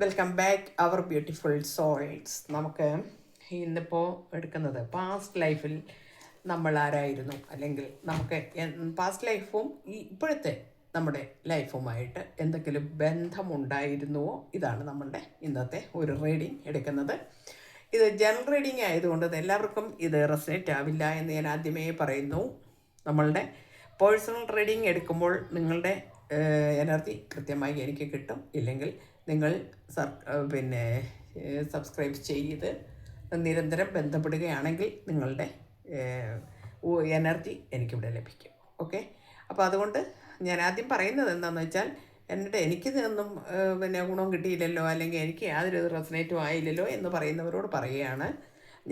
Welcome back our beautiful souls നമുക്ക് ഇന്നിപ്പോൾ എടുക്കുന്നത് പാസ്റ്റ് ലൈഫിൽ നമ്മൾ ആരായിരുന്നു? അല്ലെങ്കിൽ നമുക്ക് പാസ്റ്റ് ലൈഫും ഈ ഇപ്പോഴത്തെ നമ്മുടെ ലൈഫുമായിട്ട് എന്തെങ്കിലും ബന്ധമുണ്ടായിരുന്നുവോ? ഇതാണ് നമ്മളുടെ ഇന്നത്തെ ഒരു റീഡിങ് എടുക്കുന്നത്. ഇത് ജനറൽ റീഡിംഗ് ആയതുകൊണ്ട് എല്ലാവർക്കും ഇത് റെസനേറ്റ് ആവില്ല എന്ന് ഞാൻ ആദ്യമേ പറയുന്നു. നമ്മളുടെ പേഴ്സണൽ റീഡിങ് എടുക്കുമ്പോൾ നിങ്ങളുടെ എനർജി കൃത്യമായി എനിക്ക് കിട്ടും. ഇല്ലെങ്കിൽ നിങ്ങൾ പിന്നെ സബ്സ്ക്രൈബ് ചെയ്ത് നിരന്തരം ബന്ധപ്പെടുകയാണെങ്കിൽ നിങ്ങളുടെ എനർജി എനിക്കിവിടെ ലഭിക്കും. ഓക്കെ അപ്പോൾ അതുകൊണ്ട് ഞാൻ ആദ്യം പറയുന്നത് എന്താണെന്ന് വെച്ചാൽ എന്നിട്ട് എനിക്ക് ഒന്നും പിന്നെ ഗുണം കിട്ടിയില്ലല്ലോ അല്ലെങ്കിൽ എനിക്ക് യാതൊരു റെസനേറ്റും ആയില്ലല്ലോ എന്ന് പറയുന്നവരോട് പറയുകയാണ്.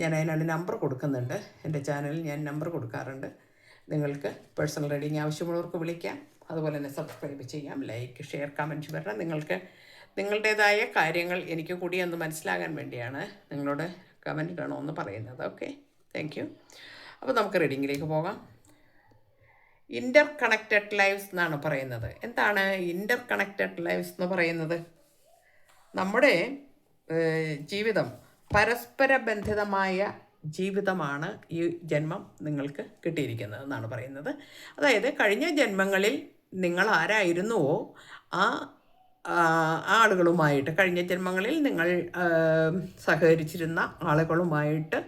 ഞാൻ അതിനാണ് നമ്പർ കൊടുക്കുന്നുണ്ട്. എന്റെ ചാനലിൽ ഞാൻ നമ്പർ കൊടുക്കാറുണ്ട്. നിങ്ങൾക്ക് പേഴ്സണൽ റീഡിങ് ആവശ്യമുള്ളവർക്ക് വിളിക്കാം. അതുപോലെ തന്നെ സബ്സ്ക്രൈബ് ചെയ്യാം. ലൈക്ക് ഷെയർ കമന്റ് വരണം. നിങ്ങൾക്ക് നിങ്ങളുടേതായ കാര്യങ്ങൾ എനിക്ക് കൂടി ഒന്ന് മനസ്സിലാകാൻ വേണ്ടിയാണ് നിങ്ങളോട് കമന്റ് ഇടണമെന്ന് പറയുന്നത്. ഓക്കെ താങ്ക് യു അപ്പോൾ നമുക്ക് റീഡിങ്ങിലേക്ക് പോകാം. ഇന്റർ കണക്റ്റഡ് ലൈവ്സ് എന്നാണ് പറയുന്നത്. എന്താണ് ഇന്റർ കണക്റ്റഡ് ലൈവ്സ് എന്ന് പറയുന്നത്? നമ്മുടെ ജീവിതം പരസ്പര ബന്ധിതമായ ജീവിതമാണ് ഈ ജന്മം നിങ്ങൾക്ക് കിട്ടിയിരിക്കുന്നത് എന്നാണ് പറയുന്നത്. അതായത് കഴിഞ്ഞ ജന്മങ്ങളിൽ നിങ്ങൾ ആരായിരുന്നുവോ ആ ആളുകളുമായിട്ട് കഴിഞ്ഞ ജന്മങ്ങളിൽ നിങ്ങൾ സഹകരിച്ചിരുന്ന ആളുകളുമായിട്ട്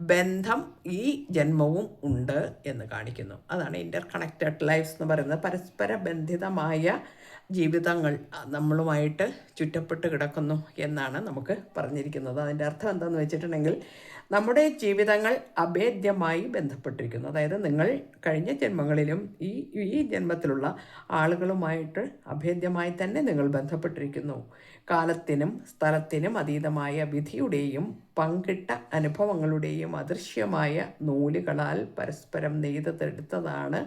ബന്ധം ഈ ജന്മവും ഉണ്ട് എന്ന് കാണിക്കുന്നു. അതാണ് ഇന്റർ കണക്റ്റഡ് ലൈഫ്സ് എന്ന് പറയുന്നത്. പരസ്പര ബന്ധിതമായ ജീവിതങ്ങൾ നമ്മളുമായിട്ട് ചുറ്റപ്പെട്ട് കിടക്കുന്നു എന്നാണ് നമുക്ക് പറഞ്ഞിരിക്കുന്നത്. അതിന്റെ അർത്ഥം എന്താണെന്ന് വെച്ചിട്ടുണ്ടെങ്കിൽ നമ്മുടെ ജീവിതങ്ങൾ അഭേദ്യമായി ബന്ധപ്പെട്ടിരിക്കുന്നു. അതായത് നിങ്ങൾ കഴിഞ്ഞ ജന്മങ്ങളിലും ഈ ഈ ജന്മത്തിലുള്ള ആളുകളുമായിട്ട് അഭേദ്യമായി തന്നെ നിങ്ങൾ ബന്ധപ്പെട്ടിരിക്കുന്നു. കാലത്തിനും സ്ഥലത്തിനും അതീതമായ വിധിയുടെയും പങ്കിട്ട അനുഭവങ്ങളുടെയും അദൃശ്യമായ നൂലുകളാൽ പരസ്പരം നെയ്തെടുത്തതാണ്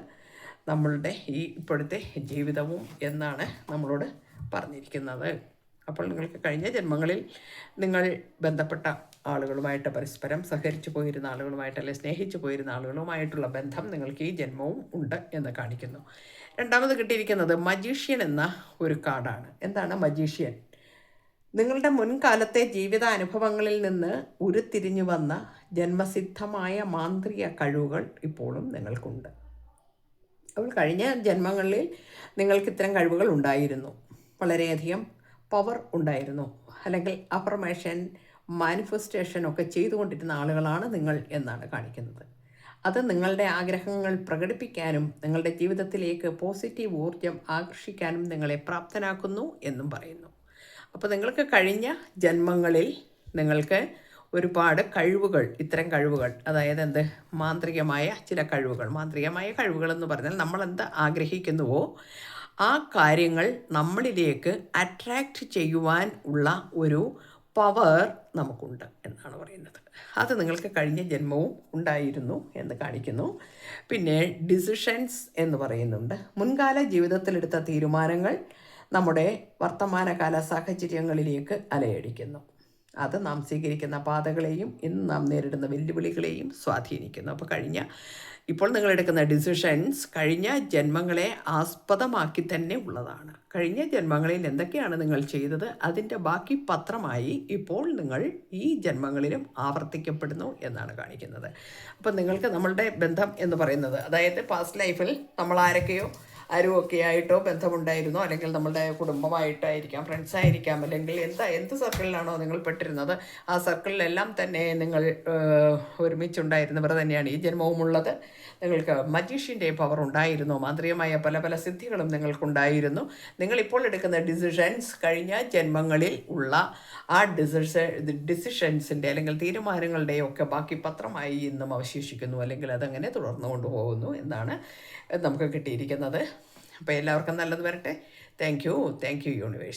നമ്മളുടെ ഈ ഇപ്പോഴത്തെ ജീവിതവും എന്നാണ് നമ്മളോട് പറഞ്ഞിരിക്കുന്നത്. അപ്പോൾ നിങ്ങൾക്ക് കഴിഞ്ഞ ജന്മങ്ങളിൽ നിങ്ങൾ ബന്ധപ്പെട്ട ആളുകളുമായിട്ട് പരസ്പരം സഹകരിച്ചു പോയിരുന്ന ആളുകളുമായിട്ട് അല്ലെങ്കിൽ സ്നേഹിച്ചു പോയിരുന്ന ആളുകളുമായിട്ടുള്ള ബന്ധം നിങ്ങൾക്ക് ഈ ജന്മവും ഉണ്ട് എന്ന് കാണിക്കുന്നു. രണ്ടാമത് കിട്ടിയിരിക്കുന്നത് മജീഷ്യൻ എന്ന ഒരു കാർഡാണ് എന്താണ് മജീഷ്യൻ? നിങ്ങളുടെ മുൻകാലത്തെ ജീവിതാനുഭവങ്ങളിൽ നിന്ന് ഉരുത്തിരിഞ്ഞു വന്ന ജന്മസിദ്ധമായ മാന്ത്രിക കഴിവുകൾ ഇപ്പോഴും നിങ്ങൾക്കുണ്ട്. അപ്പോൾ കഴിഞ്ഞ ജന്മങ്ങളിൽ നിങ്ങൾക്ക് ഇത്തരം കഴിവുകൾ ഉണ്ടായിരുന്നു. വളരെയധികം പവർ ഉണ്ടായിരുന്നു. അല്ലെങ്കിൽ അഫർമേഷൻ മാനിഫെസ്റ്റേഷൻ ഒക്കെ ചെയ്തുകൊണ്ടിരുന്ന ആളുകളാണ് നിങ്ങൾ എന്നാണ് കാണിക്കുന്നത്. അത് നിങ്ങളുടെ ആഗ്രഹങ്ങൾ പ്രകടിപ്പിക്കാനും നിങ്ങളുടെ ജീവിതത്തിലേക്ക് പോസിറ്റീവ് ഊർജം ആകർഷിക്കാനും നിങ്ങളെ പ്രാപ്തനാക്കുന്നു എന്നും പറയുന്നു. അപ്പോൾ നിങ്ങൾക്ക് കഴിഞ്ഞ ജന്മങ്ങളിൽ നിങ്ങൾക്ക് ഒരുപാട് കഴിവുകൾ ഇത്തരം കഴിവുകൾ അതായത് എന്ത്? മാന്ത്രികമായ ചില കഴിവുകൾ. മാന്ത്രികമായ കഴിവുകൾ എന്ന് പറഞ്ഞാൽ നമ്മൾ എന്ത് ആഗ്രഹിക്കുന്നുവോ ആ കാര്യങ്ങൾ നമ്മളിലേക്ക് അട്രാക്റ്റ് ചെയ്യുവാൻ ഉള്ള ഒരു പവർ നമുക്കുണ്ട് എന്നാണ് പറയുന്നത്. അത് നിങ്ങൾക്ക് കഴിഞ്ഞ ജന്മവും ഉണ്ടായിരുന്നു എന്ന് കാണിക്കുന്നു. പിന്നെ ഡിസിഷൻസ് എന്ന് പറയുന്നുണ്ട്. മുൻകാല ജീവിതത്തിലെടുത്ത തീരുമാനങ്ങൾ നമ്മുടെ വർത്തമാനകാല സാഹചര്യങ്ങളിലേക്ക് അലയടിക്കുന്നു. അത് നാം സ്വീകരിക്കുന്ന പാതകളെയും ഇന്ന് നാം നേരിടുന്ന വെല്ലുവിളികളെയും സ്വാധീനിക്കുന്നു. അപ്പോൾ കഴിഞ്ഞ ഇപ്പോൾ നിങ്ങൾ എടുക്കുന്ന ഡിസിഷൻസ് കഴിഞ്ഞ ജന്മങ്ങളെ ആസ്പദമാക്കി തന്നെ ഉള്ളതാണ്. കഴിഞ്ഞ ജന്മങ്ങളിൽ എന്തൊക്കെയാണ് നിങ്ങൾ ചെയ്തത്? അതിന്റെ ബാക്കി പത്രമായി ഇപ്പോൾ നിങ്ങൾ ഈ ജന്മങ്ങളിലും ആവർത്തിക്കപ്പെടുന്നു എന്നാണ് കാണിക്കുന്നത്. അപ്പം നിങ്ങൾക്ക് നമ്മളുടെ ബന്ധം എന്ന് പറയുന്നത് അതായത് പാസ്റ്റ് ലൈഫിൽ നമ്മൾ ആരൊക്കെയോ ആരുമൊക്കെ ആയിട്ടോ ബന്ധമുണ്ടായിരുന്നോ? അല്ലെങ്കിൽ നമ്മളുടെ കുടുംബമായിട്ടായിരിക്കാം ഫ്രണ്ട്സായിരിക്കാം അല്ലെങ്കിൽ എന്താ എന്ത് സർക്കിളിലാണോ നിങ്ങൾ പെട്ടിരുന്നത് ആ സർക്കിളിലെല്ലാം തന്നെ നിങ്ങൾ ഒരുമിച്ചുണ്ടായിരുന്നവർ തന്നെയാണ്. ഈ ജന്മവും ഉള്ളത് നിങ്ങൾക്ക് മജീഷ്യന്റെ പവർ ഉണ്ടായിരുന്നു. മാന്ത്രികമായ പല പല സിദ്ധികളും നിങ്ങൾക്കുണ്ടായിരുന്നു. നിങ്ങളിപ്പോൾ എടുക്കുന്ന ഡിസിഷൻസ് കഴിഞ്ഞ ജന്മങ്ങളിൽ ഉള്ള ആ ഡിസിഷ ഡിസിഷൻസിന്റെ അല്ലെങ്കിൽ തീരുമാനങ്ങളുടെ ഒക്കെ ബാക്കി പത്രമായി ഇന്നും അവശേഷിക്കുന്നു. അല്ലെങ്കിൽ അതങ്ങനെ തുടർന്നു കൊണ്ടുപോകുന്നു എന്നാണ് നമുക്ക് കിട്ടിയിരിക്കുന്നത്. അപ്പോൾ എല്ലാവർക്കും നല്ലത് വരട്ടെ. Thank you thank you universe